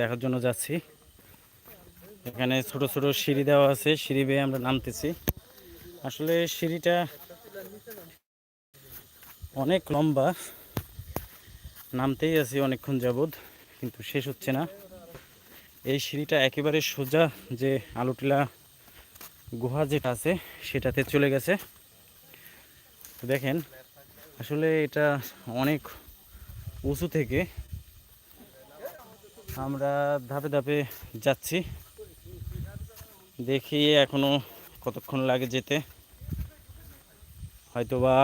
দেখার জন্য যাচ্ছি। এখানে ছোট ছোট সিঁড়ি দেওয়া আছে, সিঁড়ি বেয়ে আমরা নামতেছি। আসলে সিঁড়িটা অনেক লম্বা। নামতেই আছি অনেকক্ষণ যাবৎ, কিন্তু শেষ হচ্ছে না। এই সিঁড়িটা একেবারে সোজা যে আলুটিলা গুহা যেটা আছে, সেটাতে চলে গেছে। দেখেন, আসলে এটা অনেক উঁচু থেকে আমরা ধাপে ধাপে যাচ্ছি। দেখি এখনও কতক্ষণ লাগে যেতে। হয়তোবা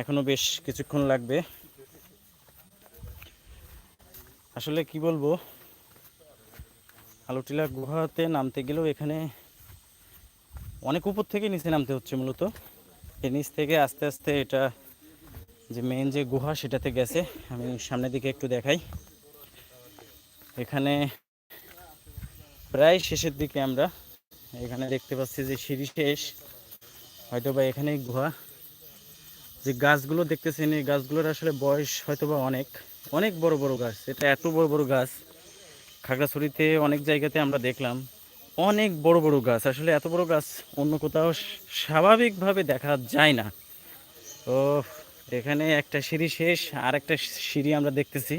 এখনও বেশ কিছুক্ষণ লাগবে। আসলে কি বলব, আলুটিলা গুহাতে নামতে গেলেও এখানে অনেক উপর থেকে নিচে নামতে হচ্ছে মূলত। এই নিচ থেকে আস্তে আস্তে এটা যে মেন যে গুহা সেটাতে গেছে। আমি সামনের দিকে একটু দেখাই। এখানে প্রায় শেষের দিকে আমরা এখানে দেখতে পাচ্ছি যে সিঁড়ি শেষ। হয়তো বা এখানেই গুহা। যে গাছগুলো দেখতেছেন, এই গাছগুলোর আসলে বয়স হয়তো বা অনেক। অনেক বড় বড় গাছ। এটা এত বড় বড় গাছ। খাগড়াছড়িতে অনেক জায়গাতে আমরা দেখলাম অনেক বড় বড় গাছ। আসলে এত বড় গাছ অন্য কোথাও স্বাভাবিকভাবে দেখা যায় না। তো এখানে একটা সিঁড়ি শেষ আর একটা সিঁড়ি আমরা দেখতেছি।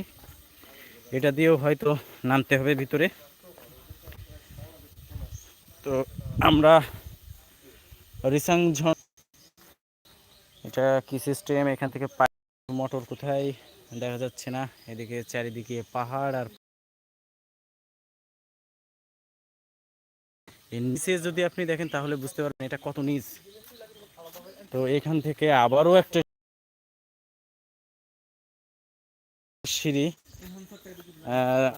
এটা দিয়েও হয়তো নামতে হবে ভিতরে। তো আমরা রিসাংঝন এটা কি সিস্টেম এখান থেকে মোটর কোথায়? দেখা যাচ্ছে না। এদিকে চারিদিকে পাহাড় আর নিচে যদি আপনি দেখেন তাহলে বুঝতে পারবেন এটা কত নিচ। তো এখান থেকে আবারও একটা সিঁড়ি آه.